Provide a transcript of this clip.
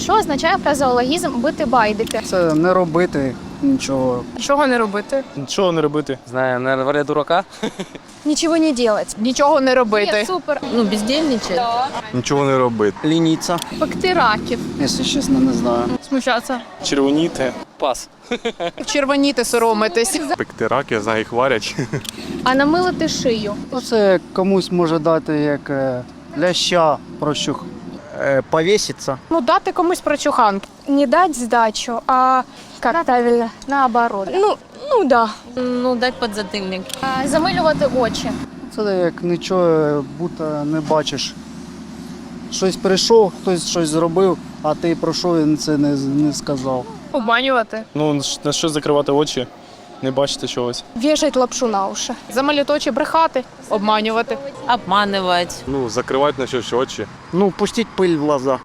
Що означає фразеологізм бити байдики? Це не робити нічого. Чого не робити? Нічого не робити. Знаю, не варя дурака. Нічого не делать. Нічого не робити. Ні, супер. Ну, бездельничать. Нічого не робити. Лініця, Пекти раків. якщо чесно, не знаю. Смущатися. Червоніти. Пас. Червоніти, соромитись. Пекти рак, я знаю, їх варять. А намилити шию. Це комусь може дати як е, ляща прощух. Э, повеситься. Ну, дати комусь прочуханки. Не дать сдачу, а как правильно? Наоборот. Ну, ну да. Ну, дать подзатыльник. А, замилювати очі. Це як нічого будто не бачиш. Щось прийшов, хтось щось зробив, а ти пройшов і це не, не сказав. Обманювати. Ну, на що закривати очі, не бачити чогось. Вішать лапшу на уші. Замалювати очі, брехати, обманювати. Обманувати. Ну, закривати на щось очі. Ну, пустіть пиль в глаза.